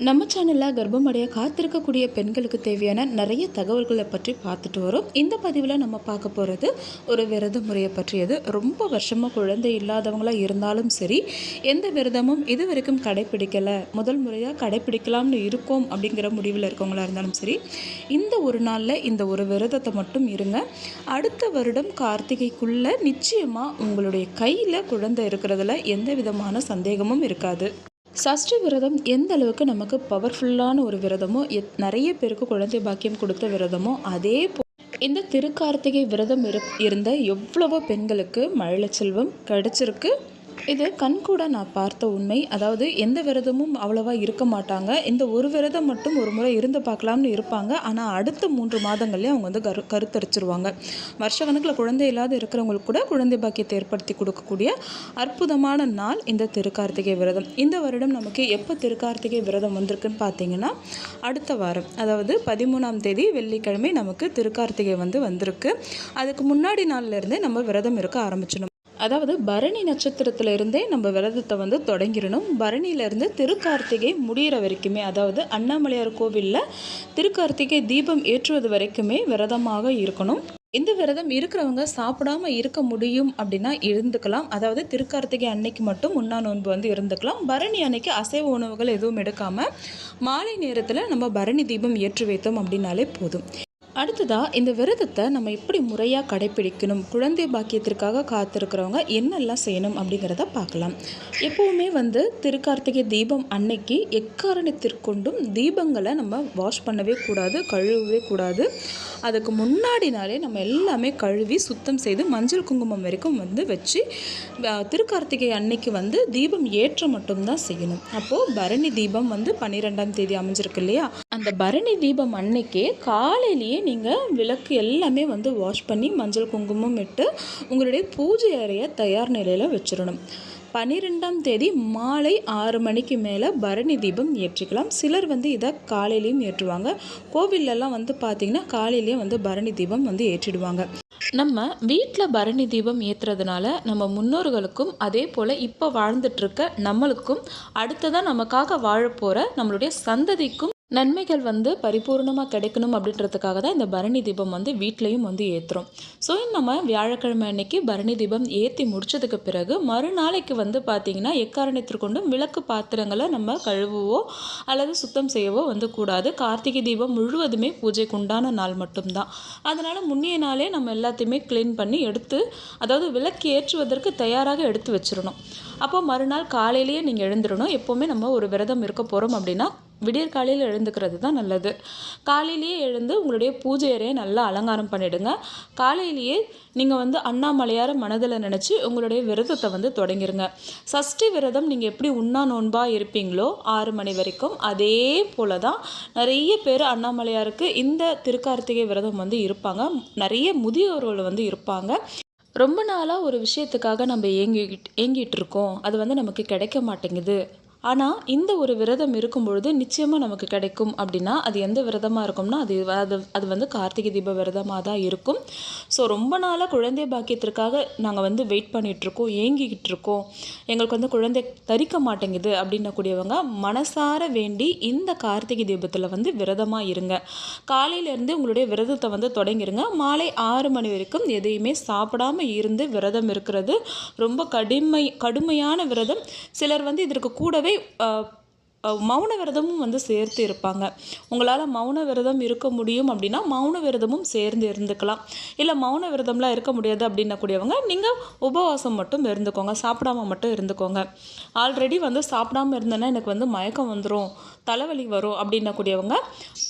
நம்ம சேனலில் கர்ப்பமடைய காத்திருக்கக்கூடிய பெண்களுக்கு தேவையான நிறைய தகவல்களை பற்றி பார்த்துட்டு வரோம். இந்த பதிவில் நம்ம பார்க்க போகிறது ஒரு விரத முறையை பற்றியது. ரொம்ப வருஷமாக குழந்தை இல்லாதவங்களாக இருந்தாலும் சரி எந்த விரதமும் இது வரைக்கும் கடைப்பிடிக்கலை. முதல் முறையாக கடைப்பிடிக்கலாம்னு இருக்கோம் அப்படிங்கிற முடிவில் இருக்கவங்களா இருந்தாலும் சரி இந்த ஒரு நாளில் இந்த ஒரு விரதத்தை மட்டும் இருங்க. அடுத்த வருடம் கார்த்திகைக்குள்ளே நிச்சயமாக உங்களுடைய கையில் குழந்தை இருக்கிறதுல எந்த விதமான சந்தேகமும் இருக்காது. சஷ்டி விரதம் எந்த அளவுக்கு நமக்கு பவர்ஃபுல்லான ஒரு விரதமோ எத் நிறைய பேருக்கு குழந்தை பாக்கியம் கொடுத்த விரதமோ அதே போ இந்த திருக்கார்த்திகை விரதம் இரு இருந்த எவ்வளவோ பெண்களுக்கு மழலை செல்வம் கிடச்சிருக்கு. இது கண்கூட நான் பார்த்த உண்மை. அதாவது எந்த விரதமும் அவ்வளவா இருக்க மாட்டாங்க. இந்த ஒரு விரதம் மட்டும் ஒரு முறை இருந்து பார்க்கலாம்னு இருப்பாங்க. ஆனால் அடுத்த மூன்று மாதங்கள்லேயே அவங்க வந்து கரு கருத்தரிச்சிருவாங்க. வருஷ கணக்கில் குழந்தை இல்லாத இருக்கிறவங்களுக்கு கூட குழந்தை பாக்கியத்தை ஏற்படுத்தி கொடுக்கக்கூடிய அற்புதமான நாள் இந்த திருக்கார்த்திகை விரதம். இந்த வருடம் நமக்கு எப்போ திருக்கார்த்திகை விரதம் வந்திருக்குன்னு பார்த்தீங்கன்னா அடுத்த வாரம். அதாவது பதிமூணாம் தேதி வெள்ளிக்கிழமை நமக்கு திருக்கார்த்திகை வந்து வந்திருக்கு. அதுக்கு முன்னாடி நாள்லேருந்தே நம்ம விரதம் இருக்க ஆரம்பிச்சிடணும். அதாவது பரணி நட்சத்திரத்திலிருந்தே நம்ம விரதத்தை வந்து தொடங்கிடணும். பரணியிலேருந்து திருக்கார்த்திகை முடிகிற வரைக்குமே அதாவது அண்ணாமலையார் கோவிலில் திருக்கார்த்திகை தீபம் ஏற்றுவது வரைக்குமே விரதமாக இருக்கணும். இந்த விரதம் இருக்கிறவங்க சாப்பிடாம இருக்க முடியும் அப்படின்னா இருந்துக்கலாம். அதாவது திருக்கார்த்திகை அன்னைக்கு மட்டும் உண்ணா நோன்பு வந்து இருந்துக்கலாம். பரணி அன்னைக்கு அசைவ உணவுகள் எதுவும் எடுக்காமல் மாலை நேரத்தில் நம்ம பரணி தீபம் ஏற்றி வைத்தோம் அப்படின்னாலே போதும். அடுத்ததாக இந்த விரதத்தை நம்ம எப்படி முறையாக கடைப்பிடிக்கணும் குழந்தை பாக்கியத்திற்காக காத்திருக்கிறவங்க என்னெல்லாம் செய்யணும் அப்படிங்கிறத பார்க்கலாம். எப்போவுமே வந்து திருக்கார்த்திகை தீபம் அன்னைக்கு எக்காரணத்திற்கொண்டும் தீபங்களை நம்ம வாஷ் பண்ணவே கூடாது கழுவவே கூடாது. அதுக்கு முன்னாடி நாளே நம்ம எல்லாமே கழுவி சுத்தம் செய்து மஞ்சள் குங்குமம் வரைக்கும் வந்து வச்சு திருக்கார்த்திகை அன்னைக்கு வந்து தீபம் ஏற்ற மட்டும்தான் செய்யணும். அப்போது பரணி தீபம் வந்து பன்னிரெண்டாம் தேதி அமைஞ்சிருக்கு இல்லையா? அந்த பரணி தீபம் அன்னைக்கே காலையிலேயே நீங்கள் விளக்கு எல்லாமே வந்து வாஷ் பண்ணி மஞ்சள் குங்குமம் இட்டு உங்களுடைய பூஜை அறையை தயார் நிலையில் வச்சிடணும் பன்னிரெண்டாம் தேதி மாலை ஆறு மணிக்கு மேலே பரணி தீபம் ஏற்றிக்கலாம். சிலர் வந்து இதை காலையிலையும் ஏற்றுவாங்க. கோவிலெல்லாம் வந்து பார்த்திங்கன்னா காலையிலேயே வந்து பரணி தீபம் வந்து ஏற்றிடுவாங்க. நம்ம வீட்டில் பரணி தீபம் ஏற்றுறதுனால நம்ம முன்னோர்களுக்கும் அதே போல் இப்போ வாழ்ந்துட்டுருக்க நம்மளுக்கும் அடுத்ததாக நமக்காக வாழப்போகிற நம்மளுடைய சந்ததிக்கும் நன்மைகள் வந்து பரிபூர்ணமாக கிடைக்கணும் அப்படின்றதுக்காக தான் இந்த பரணி தீபம் வந்து வீட்லேயும் வந்து ஏற்றுறோம் ஸோ நம்ம வியாழக்கிழமை அன்னைக்கு பரணி தீபம் ஏற்றி முடிச்சதுக்கு பிறகு மறுநாளைக்கு வந்து பார்த்திங்கன்னா எக்காரணத்திற்கொண்டும் விளக்கு பாத்திரங்களை நம்ம கழுவவோ அல்லது சுத்தம் செய்யவோ வந்து கூடாது. கார்த்திகை தீபம் முழுவதுமே பூஜைக்கு உண்டான நாள் மட்டும்தான். அதனால் முன்னைய நாளே நம்ம எல்லாத்தையுமே க்ளீன் பண்ணி எடுத்து அதாவது விளக்கு ஏற்றுவதற்கு தயாராக எடுத்து வச்சிடணும். அப்போ மறுநாள் காலையிலேயே நீங்கள் எழுந்துடணும் எப்போவுமே நம்ம ஒரு விரதம் இருக்க போகிறோம் அப்படின்னா விடியற் காலையில் எழுந்துக்கிறது தான் நல்லது. காலையிலேயே எழுந்து உங்களுடைய பூஜை அறையை நல்லா அலங்காரம் பண்ணிவிடுங்க காலையிலேயே நீங்கள் வந்து அண்ணாமலையார மனதில் நினச்சி உங்களுடைய விரதத்தை வந்து தொடங்கிருங்க. சஷ்டி விரதம் நீங்கள் எப்படி உண்ணா நோன்பாக இருப்பீங்களோ ஆறு மணி வரைக்கும் அதே போல் தான் நிறைய பேர் அண்ணாமலையாருக்கு இந்த திருக்கார்த்திகை விரதம் வந்து இருப்பாங்க. நிறைய முதியோர்கள் வந்து இருப்பாங்க. ரொம்ப நாளாக ஒரு விஷயத்துக்காக நம்ம ஏங்கிக்கிட்டு ஏங்கிட்டு இருக்கோம் அது வந்து நமக்கு கிடைக்க மாட்டேங்குது. ஆனால் இந்த ஒரு விரதம் இருக்கும் பொழுது நிச்சயமாக நமக்கு கிடைக்கும் அப்படின்னா அது எந்த விரதமாக இருக்கும்னா அது அது அது வந்து கார்த்திகை தீப விரதமாக தான் இருக்கும். ஸோ ரொம்ப நாளாக குழந்தை பாக்கியத்திற்காக நாங்கள் வந்து வெயிட் பண்ணிகிட்ருக்கோம் ஏங்கிக்கிட்டு இருக்கோம் எங்களுக்கு வந்து குழந்தை தரிக்க மாட்டேங்குது அப்படின்னக்கூடியவங்க மனசார வேண்டி இந்த கார்த்திகை தீபத்தில் வந்து விரதமாக இருங்க. காலையிலேருந்து உங்களுடைய விரதத்தை வந்து தொடங்கிருங்க. மாலை ஆறு மணி வரைக்கும் எதையுமே சாப்பிடாமல் இருந்து விரதம் இருக்கிறது ரொம்ப கடுமை கடுமையான விரதம். சிலர் வந்து இதற்கு கூடவே very uh, மௌன விரதமும் வந்து சேர்த்து இருப்பாங்க. உங்களால் மௌன விரதம் இருக்க முடியும் அப்படின்னா மௌன விரதமும் சேர்ந்து இருந்துக்கலாம். இல்லை மௌன விரதம்லாம் இருக்க முடியாது அப்படின்னக்கூடியவங்க நீங்கள் உபவாசம் மட்டும் இருந்துக்கோங்க சாப்பிடாம மட்டும் இருந்துக்கோங்க. ஆல்ரெடி வந்து சாப்பிடாம இருந்தேன்னா எனக்கு வந்து மயக்கம் வந்துடும் தலைவலி வரும் அப்படின்னக்கூடியவங்க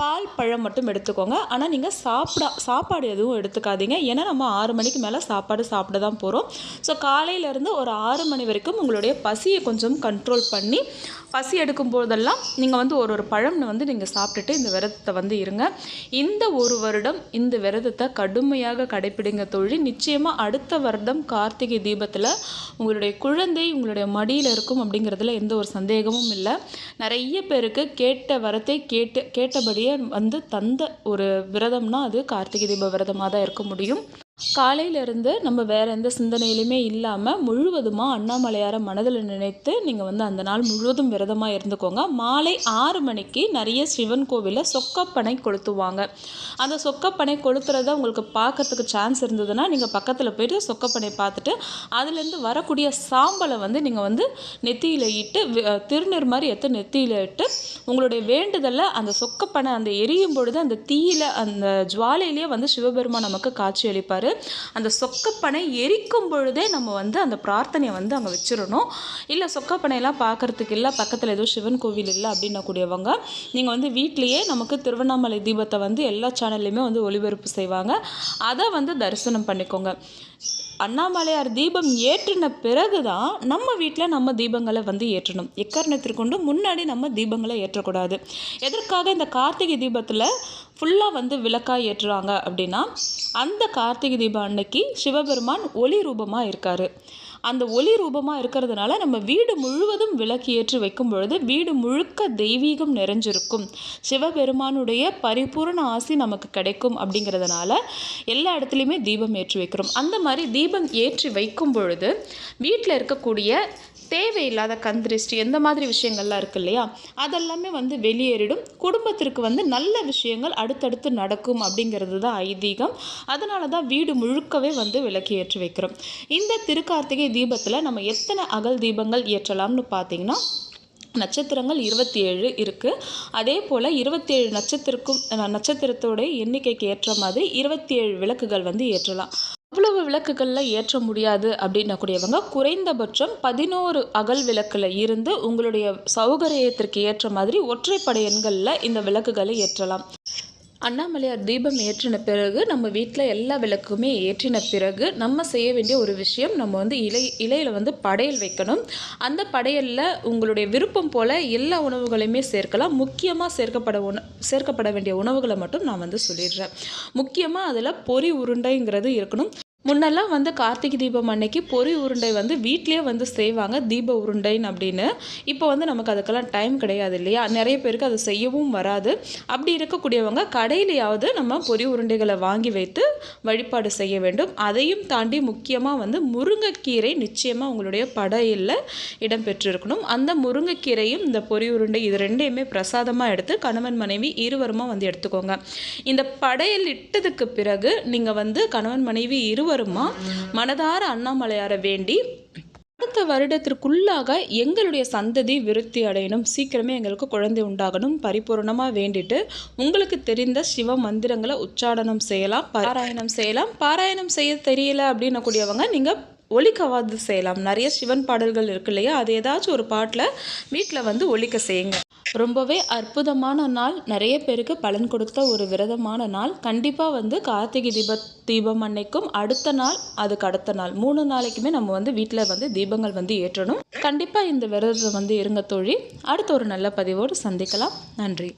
பால் பழம் மட்டும் எடுத்துக்கோங்க. ஆனால் நீங்கள் சாப்பிடா சாப்பாடு எதுவும் எடுத்துக்காதீங்க. ஏன்னா நம்ம ஆறு மணிக்கு மேலே சாப்பாடு சாப்பிட தான் போகிறோம் ஸோ காலையிலேருந்து ஒரு ஆறு மணி வரைக்கும் உங்களுடைய பசியை கொஞ்சம் கண்ட்ரோல் பண்ணி பசி எடுக்கும் போதெல்லாம் நீங்கள் வந்து ஒரு ஒரு பழம்னு வந்து நீங்கள் சாப்பிட்டுட்டு இந்த விரதத்தை வந்து இருங்க. இந்த ஒரு வருடம் இந்த விரதத்தை கடுமையாக கடைப்பிடிங்க தொழில் நிச்சயமாக அடுத்த வருடம் கார்த்திகை தீபத்தில் உங்களுடைய குழந்தை உங்களுடைய மடியில் இருக்கும் அப்படிங்கிறதுல எந்த ஒரு சந்தேகமும் இல்லை. நிறைய பேருக்கு கேட்ட வரத்தை கேட்டு கேட்டபடியே வந்து தந்த ஒரு விரதம்னா அது கார்த்திகை தீப விரதமாக தான் இருக்க முடியும். காலையிலேருந்து நம்ம வேறு எந்த சிந்தனையிலுமே இல்லாமல் முழுவதுமாக அண்ணாமலையாரை மனதில் நினைத்து நீங்கள் வந்து அந்த நாள் முழுவதும் விரதமாக இருந்துக்கோங்க. மாலை ஆறு மணிக்கு நிறைய சிவன் கோவிலில் சொக்கப்பனை கொளுத்துவாங்க. அந்த சொக்கப்பனை கொளுத்துறத உங்களுக்கு பார்க்கறதுக்கு சான்ஸ் இருந்ததுன்னா நீங்கள் பக்கத்தில் போயிட்டு சொக்கப்பனை பார்த்துட்டு அதுலேருந்து வரக்கூடிய சாம்பலை வந்து நீங்கள் வந்து நெத்தியில் இட்டு திருநீர் மாதிரி எடுத்து நெத்தியில் இட்டு உங்களுடைய வேண்டுதலை அந்த சொக்கப்பனை அந்த எரியும் பொழுது அந்த தீயில அந்த ஜுவாலையிலேயே வந்து சிவபெருமான் நமக்கு காட்சி அளிப்பார். அந்த சொக்கப்பனை எரிக்கும் பொழுதே நம்ம வந்து அந்த பிரார்த்தனையை வந்து அங்கே வச்சிடணும். இல்லை சொக்கப்பனையெல்லாம் பார்க்கறதுக்கு இல்லை பக்கத்தில் ஏதோ சிவன் கோவில் இல்லை அப்படின்னா கூடியவங்க நீங்கள் வந்து வீட்லேயே நமக்கு திருவண்ணாமலை தீபத்தை வந்து எல்லா சேனல்லையுமே வந்து ஒளிபரப்பு செய்வாங்க. அதை வந்து தரிசனம் பண்ணிக்கோங்க. அண்ணாமலையார் தீபம் ஏற்றின பிறகு தான் நம்ம வீட்டில் நம்ம தீபங்களை வந்து ஏற்றணும். எக்காரணத்திற்கொண்டு முன்னாடி நம்ம தீபங்களை ஏற்றக்கூடாது. எதற்காக இந்த கார்த்திகை தீபத்தில் ஃபுல்லாக வந்து விளக்காக ஏற்றுறாங்க அப்படின்னா அந்த கார்த்திகை தீபம் அன்னைக்கு சிவபெருமான் ஒளி ரூபமாக இருக்கார். அந்த ஒளி ரூபமாக இருக்கிறதுனால நம்ம வீடு முழுவதும் விளக்கு ஏற்றி வைக்கும் பொழுது வீடு முழுக்க தெய்வீகம் நிறைஞ்சிருக்கும். சிவபெருமானுடைய பரிபூரண ஆசி நமக்கு கிடைக்கும் அப்படிங்கிறதுனால எல்லா இடத்துலையுமே தீபம் ஏற்றி வைக்கிறோம். அந்த மாதிரி தீபம் ஏற்றி வைக்கும் பொழுது வீட்டில் இருக்கக்கூடிய தேவையில்லாத கந்திருஷ்டி எந்த மாதிரி விஷயங்கள்லாம் இருக்கு இல்லையா? அதெல்லாமே வந்து வெளியேறிடும். குடும்பத்திற்கு வந்து நல்ல விஷயங்கள் அடுத்தடுத்து நடக்கும் அப்படிங்கிறது தான் ஐதீகம். அதனால தான் வீடு முழுக்கவே வந்து விளக்கு ஏற்றி வைக்கிறோம். இந்த திருக்கார்த்திகை தீபத்தில் நம்ம எத்தனை அகல் தீபங்கள் ஏற்றலாம்னு பார்த்தீங்கன்னா நட்சத்திரங்கள் இருபத்தி ஏழு இருக்குது அதே போல் இருபத்தி ஏழு நட்சத்திரக்கும் நட்சத்திரத்தோடைய எண்ணிக்கைக்கு ஏற்ற மாதிரி இருபத்தி ஏழு விளக்குகள் வந்து ஏற்றலாம். அவ்வளவு விளக்குகளில் ஏற்ற முடியாது அப்படின்னக்கூடியவங்க குறைந்தபட்சம் பதினோரு அகல் விளக்கில் இருந்து உங்களுடைய சௌகரியத்திற்கு ஏற்ற மாதிரி ஒற்றைப்படை எண்களில் இந்த விளக்குகளை ஏற்றலாம். அண்ணாமலையார் தீபம் ஏற்றின பிறகு நம்ம வீட்டில் எல்லா விளக்குமே ஏற்றின பிறகு நம்ம செய்ய வேண்டிய ஒரு விஷயம் நம்ம வந்து இலை இலையில் வந்து படையல் வைக்கணும். அந்த படையலில் உங்களுடைய விருப்பம் போல் எல்லா உணவுகளையுமே சேர்க்கலாம். முக்கியமாக சேர்க்கப்பட உண சேர்க்கப்பட வேண்டிய உணவுகளை மட்டும் நான் வந்து சொல்லிடுறேன். முக்கியமாக அதில் பொரி உருண்டைங்கிறது இருக்கணும். முன்னெல்லாம் வந்து கார்த்திகை தீபம் அன்னைக்கு பொரி உருண்டை வந்து வீட்லேயே வந்து செய்வாங்க தீப உருண்டைன்னு அப்படின்னு. இப்போ வந்து நமக்கு அதுக்கெல்லாம் டைம் கிடையாது இல்லையா? நிறைய பேருக்கு அது செய்யவும் வராது. அப்படி இருக்கக்கூடியவங்க கடையிலையாவது நம்ம பொரி உருண்டைகளை வாங்கி வைத்து வழிபாடு செய்ய வேண்டும். அதையும் தாண்டி முக்கியமாக வந்து முருங்கைக்கீரை நிச்சயமாக உங்களுடைய படையில் இடம்பெற்றிருக்கணும். அந்த முருங்கைக்கீரையும் இந்த பொரி உருண்டை இது ரெண்டையுமே பிரசாதமாக எடுத்து கணவன் மனைவி இருவருமா வந்து எடுத்துக்கோங்க. இந்த படையல் இட்டதுக்கு பிறகு நீங்கள் வந்து கணவன் மனைவி இருவருமா? மனதார அண்ணாமலையாரை வேண்டி அடுத்த வருடத்திற்குள்ளாக எங்களுடைய சந்ததி விருத்தி அடையணும். சீக்கிரமே எங்களுக்கு குழந்தை உண்டாகணும். பரிபூர்ணமாக வேண்டிட்டு உங்களுக்கு தெரிந்த சிவ மந்திரங்களை உச்சாடனம் செய்யலாம். பாராயணம் செய்யலாம். பாராயணம் செய்ய தெரியல அப்படின்னக்கூடியவங்க நீங்கள் ஒலிக்கவாது செய்யலாம். நிறைய சிவன் பாடல்கள் இருக்கு இல்லையா? அது ஏதாச்சும் ஒரு பாட்டில் வீட்டில் வந்து ஒலிக்க செய்யுங்க. ரொம்பவே அற்புதமான நாள். நிறைய பேருக்கு பலன் கொடுத்த ஒரு விரதமான நாள். கண்டிப்பாக வந்து கார்த்திகை தீப தீபம் அன்னைக்கும் அடுத்த நாள் அதுக்கு அடுத்த நாள். மூணு நாளைக்குமே நம்ம வந்து வீட்டில் வந்து தீபங்கள் வந்து ஏற்றணும். கண்டிப்பாக இந்த விரதத்தை வந்து இருங்க தோழி. அடுத்த ஒரு நல்ல பதிவோடு சந்திக்கலாம். நன்றி.